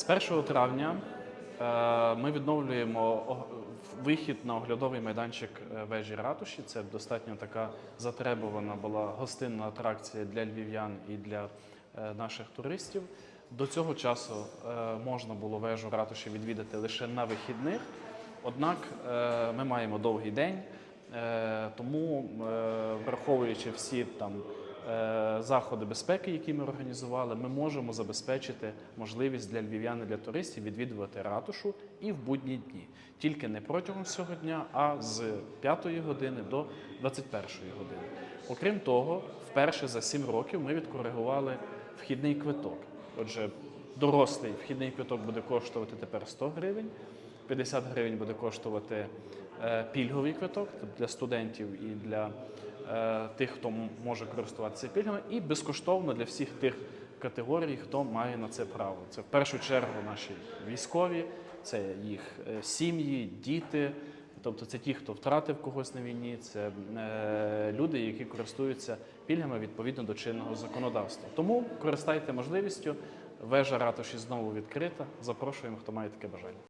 З 1 травня е, ми відновлюємо вихід на оглядовий майданчик е, вежі ратуші. Це достатньо така затребувана була гостинна атракція для львів'ян і для е, наших туристів. До цього часу можна було вежу ратуші відвідати лише на вихідних. Однак ми маємо довгий день, тому, враховуючи всі там заходи безпеки, які ми організували, ми можемо забезпечити можливість для львів'ян і для туристів відвідувати ратушу і в будні дні. Тільки не протягом всього дня, а з 5 години до 21 години. Окрім того, вперше за 7 років ми відкоригували вхідний квиток. Отже, дорослий вхідний квиток буде коштувати тепер 100 гривень. 50 гривень буде коштувати е, пільговий квиток для студентів і для е, тих, хто може користуватися пільгами, і безкоштовно для всіх тих категорій, хто має на це право. Це в першу чергу наші військові, це їх е, сім'ї, діти. Тобто це ті, хто втратив когось на війні, це е, люди, які користуються пільгами відповідно до чинного законодавства. Тому користайте можливістю. Вежа ратуші знову відкрита. Запрошуємо, хто має таке бажання.